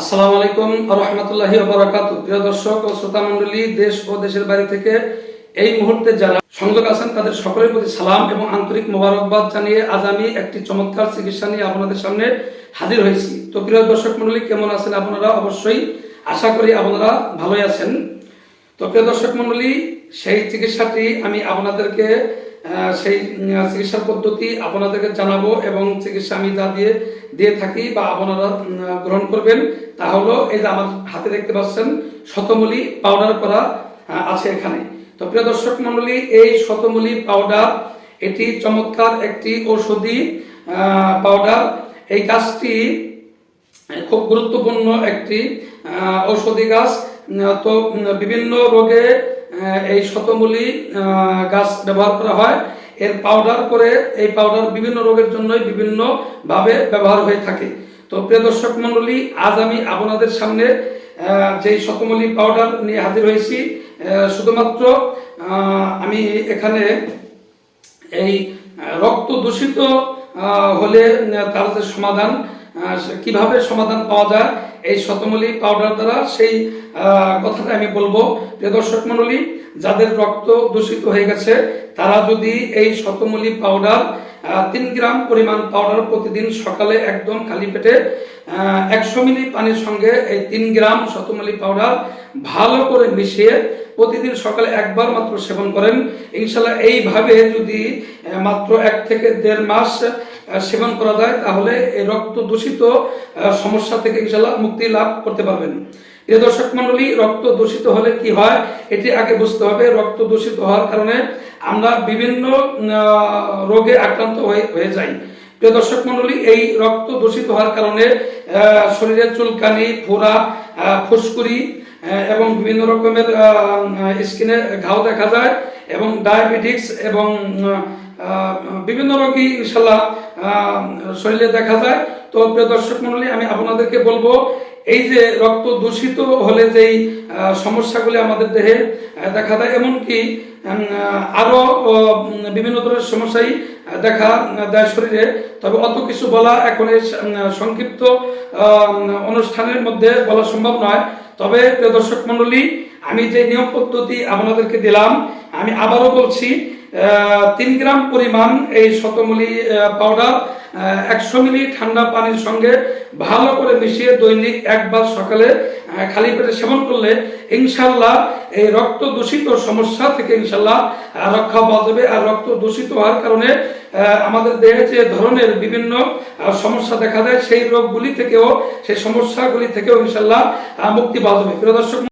আসসালামু আলাইকুম রহমতুল্লাহি বারাকাত প্রিয় দর্শক ও শ্রোতা মণ্ডলী, দেশ ও দেশের বাইরে থেকে এই মুহূর্তে যারা সংযোগ আছেন, তাদের সকলের প্রতি সালাম এবং আন্তরিক মোবারকবাদ জানিয়ে আজ আমি একটি চমৎকার চিকিৎসা নিয়ে আপনাদের সামনে হাজির হয়েছি। তো প্রিয় দর্শক মণ্ডলী, কেমন আছেন আপনারা? অবশ্যই আশা করি আপনারা ভালোই আছেন। তো প্রিয় দর্শক মণ্ডলী, সেই চিকিৎসাটি আমি আপনাদেরকে সেই উম, চিকিৎসার পদ্ধতি আপনাদেরকে জানাব এবং চিকিৎসা আমি যা দিয়ে দিয়ে থাকি বা আপনারা গ্রহণ করবেন তা হলো এই যে আমার হাতে দেখতে পাচ্ছেন শতমূলি পাউডার করা আছে এখানে। তো প্রিয় দর্শক মণ্ডলী এই শতমূলি পাউডার এটি চমৎকার একটি ঔষধি পাউডার এই গাছটি খুব গুরুত্বপূর্ণ একটি ঔষধি গাছ। তো বিভিন্ন রোগে এই শতমূলী গাছ ব্যবহার করা হয়। এর পাউডার করে এই পাউডার বিভিন্ন রোগের জন্যই বিভিন্ন ভাবে ব্যবহার হয়ে থাকে। তো প্রিয় দর্শক মণ্ডলী, আজ আমি আপনাদের সামনে যেই শতমূলী পাউডার নিয়ে হাজির হয়েছি শুধুমাত্র আমি এখানে এই রক্ত দূষিত হলে তার যে সমাধান কীভাবে সমাধান পাওয়া যায় এই শতমূলী পাউডার দ্বারা সেই কথাটা আমি বলব। প্রিয় দর্শক মণ্ডলী, যাদের রক্ত দূষিত হয়ে গেছে, তারা যদি এই শতমূলী পাউডার তিন গ্রাম পরিমাণ পাউডার প্রতিদিন সকালে একদম খালি পেটে একশো মিলি পানির সঙ্গে এই তিন গ্রাম শতমূলী পাউডার ভালো করে মিশিয়ে প্রতিদিন সকালে একবার মাত্র সেবন করেন। ইনশাল্লাহ এইভাবে যদি মাত্র এক থেকে দেড় মাস সেবন করা যায় তাহলে এই রক্ত দূষিত সমস্যা থেকে ইনশাল্লাহ মুক্তি লাভ করতে পারবেন। প্রিয় দর্শক মন্ডলী রক্ত দূষিত হলে কি হয় এটি আগে বুঝতে হবে। রক্ত দূষিত হওয়ার কারণে আমরা বিভিন্ন রোগে আক্রান্ত হয়ে হয়ে যাই। প্রিয় দর্শক মন্ডলী এই রক্ত দূষিত হওয়ার কারণে শরীরে চুলকানি ফোড়া আহ, ফুসকুড়ি এবং বিভিন্ন রকমের স্কিনে ঘাও দেখা যায় এবং ডায়াবেটিক্স এবং বিভিন্ন রোগী ইনশাল্লাহ শরীরে দেখা যায়। তো প্রিয় দর্শক মন্ডলী আমি আপনাদেরকে বলব এই যে রক্ত দূষিত হলে যেই সমস্যাগুলি আমাদের দেহে দেখা দেয় এমনকি উম, আহ, আরও আহ, উম, বিভিন্ন ধরনের সমস্যাই দেখা দেয় শরীরে। তবে অত কিছু বলা এখন এই সংক্ষিপ্ত অনুষ্ঠানের মধ্যে বলা সম্ভব নয়। তবে প্রিয় দর্শক মন্ডলী আমি যে নিয়ম পদ্ধতি আপনাদেরকে দিলাম আমি আবারও বলছি তিন গ্রাম পরিমাণ এই শতমূলী পাউডার একশো মিলি ঠান্ডা পানির সঙ্গে ভালো করে মিশিয়ে দৈনিক একবার সকালে খালি পেটে সেবন করলে ইনশাল্লাহ এই রক্ত দূষিত সমস্যা থেকে ইনশাল্লাহ রক্ষা পাওয়া যাবে। আর রক্ত দূষিত হওয়ার কারণে আমাদের দেহে যে ধরনের বিভিন্ন সমস্যা দেখা দেয়, সেই রোগগুলি থেকেও, সেই সমস্যাগুলি থেকেও ইনশাল্লাহ মুক্তি পাওয়া যাবে। প্রিয় দর্শক